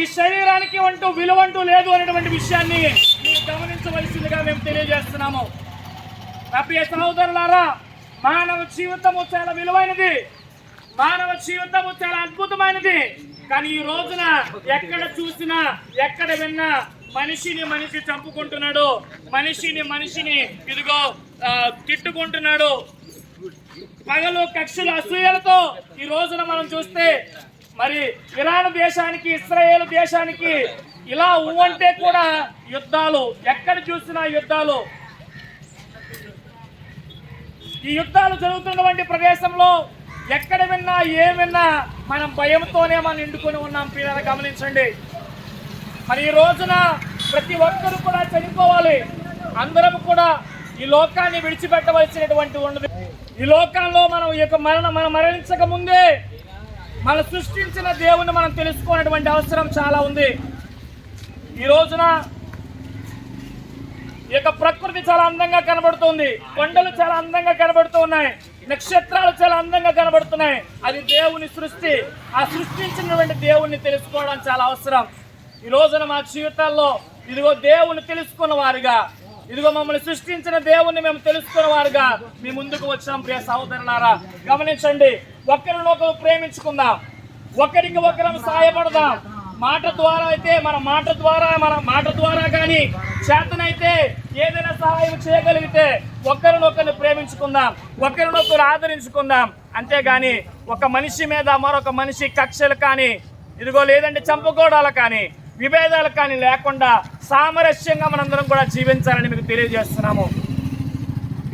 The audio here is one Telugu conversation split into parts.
ఈ శరీరానికి అంటూ విలువ అంటూ లేదు అనేటువంటి విషయాన్ని మీరు గమనించవలసిందిగా మేము తెలియజేస్తున్నాము. నా ప్రియ సహోదరులారా మానవ జీవితము చాలా విలువైనది. మానవ జీవితము చాలా అద్భుతమైనది. కానీ ఈ రోజున ఎక్కడ చూసినా ఎక్కడ విన్నా మనిషిని మనిషి చంపుకుంటున్నాడు. మనిషిని మనిషిని ఇదిగో తిట్టుకుంటున్నాడు. పగలు కక్షలు అసూయలతో ఈ రోజున మనం చూస్తే మరి ఇరాన్ దేశానికి ఇస్రాయేల్ దేశానికి ఇలా ఉవ్వంటే కూడా యుద్ధాలు. ఎక్కడ చూసినా యుద్ధాలు. ఈ యుద్ధాలు జరుగుతున్నటువంటి ప్రదేశంలో ఎక్కడ విన్నా ఏ విన్నా మనం భయంతోనే మనం నిండుకొని ఉన్నాం. పిల్లలు గమనించండి. మరి ఈ రోజున ప్రతి ఒక్కరు కూడా చనిపోవాలి. అందరం కూడా ఈ లోకాన్ని విడిచిపెట్టవలసినటువంటి ఉండదు ఈ లోకంలో మనం ఈ యొక్క మరణ మనం మరణించక ముందే మన సృష్టించిన దేవుని మనం తెలుసుకునేటువంటి అవసరం చాలా ఉంది. ఈ రోజున ఈ యొక్క ప్రకృతి చాలా అందంగా కనబడుతుంది. కొండలు చాలా అందంగా కనబడుతూ ఉన్నాయి. నక్షత్రాలు చాలా అందంగా కనబడుతున్నాయి. అది దేవుని సృష్టి. ఆ సృష్టించినటువంటి దేవుణ్ణి తెలుసుకోవడం చాలా అవసరం. ఈ రోజున మా జీవితాల్లో ఇదిగో దేవుని తెలుసుకున్న వారిగా ఇదిగో మమ్మల్ని సృష్టించిన దేవుణ్ణి మేము తెలుసుకున్న వారుగా మీ ముందుకు వచ్చాం ప్రియ సహోదరులారా. గమనించండి ఒకరినొకరు ప్రేమించుకుందాం. ఒకరికి ఒకరం సాయపడదాం. మాట ద్వారా అయితే మన మాట ద్వారా మన మాట ద్వారా కానీ చేతనైతే ఏదైనా సహాయం చేయగలిగితే ఒకరినొకరిని ప్రేమించుకుందాం ఒకరినొకరు ఆదరించుకుందాం. అంతేగాని ఒక మనిషి మీద మరొక మనిషి కక్షలు కానీ ఇదిగో లేదంటే చంపుకోవడాలు కానీ విభేదాలు కానీ లేకుండా సామరస్యంగా మనందరం కూడా జీవించాలని మీకు తెలియజేస్తున్నాము.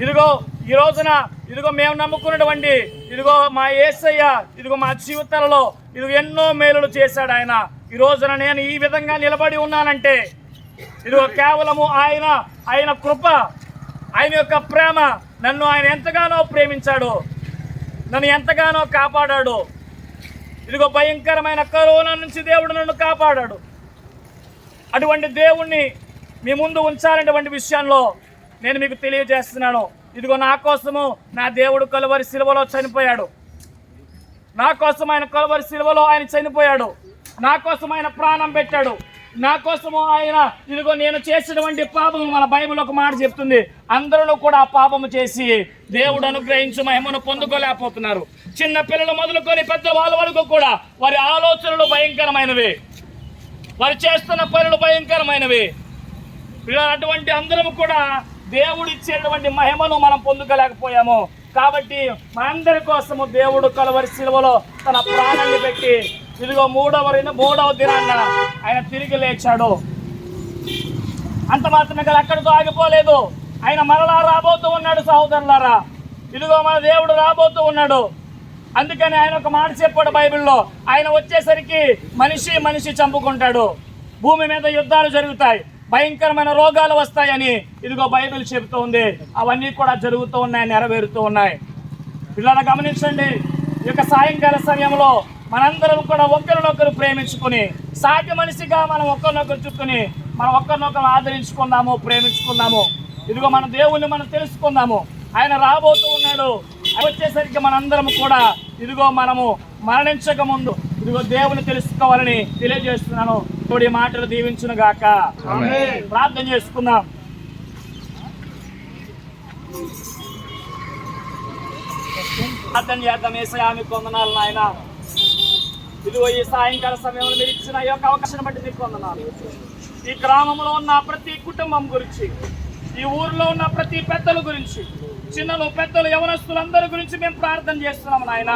ఇదిగో ఈ రోజున ఇదిగో మేము నమ్ముకున్నటువంటి ఇదిగో మా ఏసయ్య ఇదిగో మా జీవితాలలో ఇదిగో ఎన్నో మేలులు చేశాడు ఆయన. ఈ రోజున నేను ఈ విధంగా నిలబడి ఉన్నానంటే ఇదిగో కేవలము ఆయన ఆయన కృప ఆయన యొక్క ప్రేమ నన్ను ఆయన ఎంతగానో ప్రేమించాడు నన్ను ఎంతగానో కాపాడాడు. ఇదిగో భయంకరమైన కరోనా నుంచి దేవుడు నన్ను కాపాడాడు. అటువంటి దేవుణ్ణి మీ ముందు ఉంచాలనేటువంటి విషయంలో నేను మీకు తెలియజేస్తున్నాను. ఇదిగో నా కోసము నా దేవుడు కలువరి శిలువలో చనిపోయాడు. నా కోసం ఆయన కలువరి శిలువలో ఆయన చనిపోయాడు. నా కోసం ఆయన ప్రాణం పెట్టాడు. నా కోసము ఆయన ఇదిగో నేను చేసినటువంటి పాపము మన బైబిల్ ఒక మాట చెప్తుంది. అందరూ కూడా ఆ పాపము చేసి దేవుడు అనుగ్రహించు మహిమను పొందుకోలేకపోతున్నారు. చిన్న పిల్లలు మొదలుకొని పెద్ద వాళ్ళ వరకు కూడా వారి ఆలోచనలు భయంకరమైనవి. వారు చేస్తున్న పనులు భయంకరమైనవి. అటువంటి అందరం కూడా దేవుడు ఇచ్చేటువంటి మహిమను మనం పొందుకోలేకపోయాము. కాబట్టి మనందరి కోసము దేవుడు కలవరి శిలువలో తన ప్రాణాన్ని పెట్టి ఇదిగో మూడవ మూడవ దినాన్న ఆయన తిరిగి లేచాడు. అంత మాత్రమే కదా అక్కడితో ఆగిపోలేదు. ఆయన మరలా రాబోతూ ఉన్నాడు సహోదరులారా. ఇదిగో మన దేవుడు రాబోతూ ఉన్నాడు. అందుకని ఆయన ఒక మాట చెప్పాడు బైబిల్లో. ఆయన వచ్చేసరికి మనిషి మనిషి చంపుకుంటాడు. భూమి మీద యుద్ధాలు జరుగుతాయి. భయంకరమైన రోగాలు వస్తాయని ఇదిగో బైబిల్ చెబుతూ ఉంది. అవన్నీ కూడా జరుగుతూ ఉన్నాయి నెరవేరుతూ ఉన్నాయి. పిల్లలు గమనించండి ఈ యొక్క సాయంకాల సమయంలో మనందరం కూడా ఒకరినొకరు ప్రేమించుకుని సాటి మనిషిగా మనం ఒకరినొకరు చుట్టుకుని మనం ఒకరినొకరు ఆదరించుకుందాము ప్రేమించుకుందాము. ఇదిగో మన దేవుణ్ణి మనం తెలుసుకుందాము. ఆయన రాబోతూ ఉన్నాడు. వచ్చేసరికి మనందరం కూడా ఇదిగో మనము మరణించక ముందు ఇదిగో దేవుని తెలుసుకోవాలని తెలియజేస్తున్నాను. తోడి మాటలు దీవించును గాక. ప్రార్థన చేసుకుందాం. ప్రార్థన చేద్దాం. ఏసయా మీకు వందనాలు నాయన. ఇదిగో ఈ సాయంకాల సమయంలో మీరు ఇచ్చిన ఈ యొక్క అవకాశం బట్టి మీకు వందనాలు. ఈ గ్రామంలో ఉన్న ప్రతి కుటుంబం గురించి ఈ ఊర్లో ఉన్న ప్రతి పెద్దల గురించి చిన్నలు పెద్దలు యవనస్తులందరి గురించి మేము ప్రార్థన చేస్తున్నాము నాయన.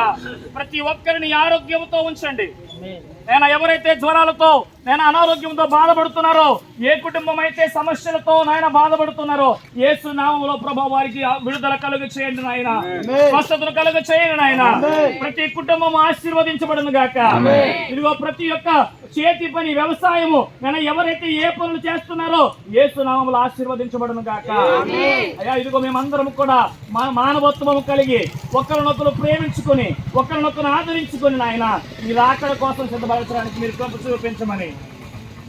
ప్రతి ఒక్కరిని ఆరోగ్యంతో ఉంచండి. నేను ఎవరైతే జ్వరాలతో నేను అనారోగ్యంతో బాధపడుతున్నారో ఏ కుటుంబం అయితే సమస్యలతో నాయన బాధపడుతున్నారో యేసు నామంలో ప్రభా వారికి విడుదల కలుగ చేయండి నాయన. స్వస్థతను కలుగ చేయండి నాయన. ప్రతి కుటుంబం ఆశీర్వదించబడును గాక. ఇదిగో ప్రతి ఒక్క చేతి పని వ్యవసాయము నేను ఎవరైతే ఏ పనులు చేస్తున్నారో యేసు నామంలో ఆశీర్వదించబడును గాక. అయ్యా ఇదిగో మేమందరం కూడా మా మానవత్వము కలిగి ఒకరినొకరు ప్రేమించుకొని ఒకరినొకరు ఆదరించుకొని నాయన ఈ రాకడ కోసం సిద్ధపరచడానికి మీరు కృప చూపించమని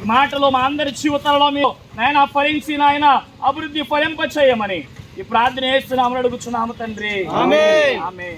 ఈ మాటలు మా అందరి జీవితాలలో మీరు నాయన ఫలించి నాయన అభివృద్ధి ఫలింప చేయమని ఈ ప్రార్థన చేస్తున్నామని అడుగుతున్నాము తండ్రి. ఆమె